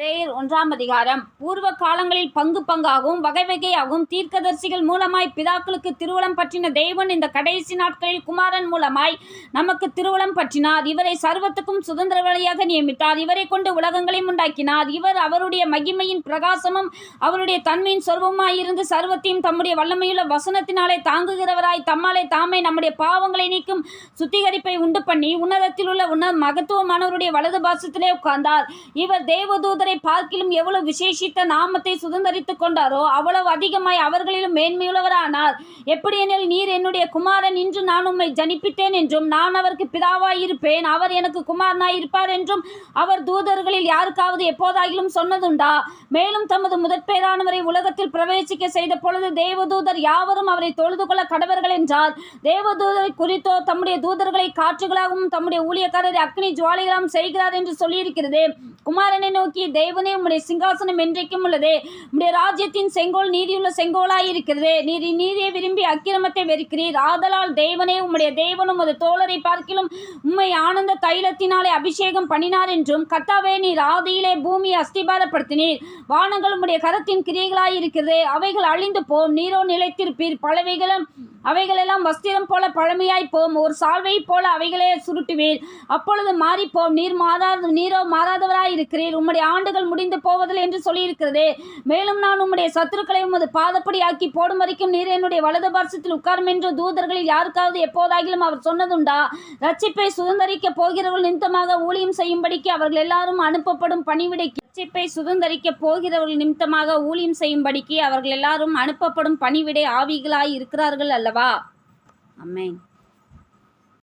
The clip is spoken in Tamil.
பிரேயர் ஒன்றாம் அதிகாரம். பூர்வ காலங்களில் பங்கு பங்காகவும் வகை வகையாகவும் தீர்க்கதரிசிகள் மூலமாய் பிதாக்களுக்கு திருவளம் பற்றின தெய்வன் இந்த கடைசி நாட்களில் குமாரன் மூலமாய் நமக்கு திருவளம் பற்றினார். இவரை சர்வத்துக்கும் சுதந்திர வழியாக நியமித்தார். இவரை கொண்டு உலகங்களையும் உண்டாக்கினார். இவர் அவருடைய மகிமையின் பிரகாசமும் அவருடைய தன்மையின் சொர்வமாயிருந்து சர்வத்தையும் தம்முடைய வல்லமையுள்ள வசனத்தினாலே தாங்குகிறவராய் தம்மாலே தாமே நம்முடைய பாவங்களை நீக்கும் சுத்திகரிப்பை உண்டு பண்ணி உன்னதத்தில் உள்ள உன்ன மகத்துவமானவருடைய வலது பாசத்திலே உட்கார்ந்தார். இவர் தேவதூதரை பார்க்கிலும் எவ்வளவு விசேஷித்த நாமத்தை சுதந்தரித்துக் கொண்டாரோ அவ்வளவு அதிகமாய் அவர்களிலும் மேன்மையுள்ளவரானார். எப்படி எனில் நீர் என்னுடைய குமாரன் இன்று நான் உம்மை ஜனிப்பித்தேன் என்றும் நான் அவருக்கு பிதாவாயிருப்பேன் அவர் எனக்கு குமாரனாய் இருப்பார் என்றும் அவர் தூதர்களில் யாருக்காவது எப்போதாகிலும் சொன்னதுண்டா? மேலும் தமது முதற்பேரானவரை உலகத்தில் பிரவேசிக்க செய்த பொழுது தேவதூதர் யாவரும் அவரை தொழுது கொள்ள கடவர்கள் என்றார். தேவதூதரை குறித்தோ தம்முடைய தூதர்களை காற்றுகளாகவும் தம்முடைய ஊழியக்காரரை அக்னி ஜுவாலிகளாகவும் செய்கிறார் என்று சொல்லியிருக்கிறது. குமாரனை நோக்கி தேவனே உம்முடைய சிங்காசனம் என்றைக்கும் உள்ளதே. உம்முடைய ராஜ்யத்தின் செங்கோல் நீதியுள்ள செங்கோலாய் இருக்கிறது. நீர் நீதியை விரும்பி அக்கிரமத்தை வெறுக்கிறீர். ஆதலால் தேவனே உம்முடைய தேவனும் ஒரு தோழரை பார்க்கிலும் உம்மை ஆனந்த தைலத்தினாலே அபிஷேகம் பண்ணினார் என்றும் கத்தாவே நீர் ஆதியிலே பூமியை அஸ்திபாரப்படுத்தினீர். வானங்கள் உம்முடைய கரத்தின் கிரியைகளாய் இருக்கிறது. அவைகள் அழிந்து போம். நீரோ நிலைத்திருப்பீர். பலவைகளும் அவைகளெல்லாம் வஸ்திரம் போல பழமையாய் போம். ஒரு சால்வை போல அவைகளே சுருட்டுவேன். அப்பொழுது மாறிப்போம். நீர் மாறாத நீரோ மாறாதவராய் இருக்கிறீர் உம்முடைய ஆண்டுகள் முடிந்து போவதில் என்று சொல்லியிருக்கிறதே. மேலும் நான் உம்முடைய சத்துருக்களை உமது பாதப்படி ஆக்கி போடும் வரைக்கும் நீர் என்னுடைய வலது பார்சத்தில் உட்காரும் என்று தூதர்களில் யாருக்காவது எப்போதாகிலும் அவர் சொன்னதுண்டா? ரட்சிப்பை சுதந்தரிக்க போகிறவர்கள் நிமித்தமாக ஊழியம் செய்யும்படிக்கு அவர்கள் எல்லாரும் அனுப்பப்படும் பணிவிடைக்கு ரட்சிப்பை சுதந்தரிக்க போகிறவர்கள் நிமித்தமாக ஊழியம் செய்யும்படிக்கு அவர்கள் எல்லாரும் அனுப்பப்படும் பணிவிடை ஆவிகளாய் இருக்கிறார்கள் அல்லவா? அம்மேன்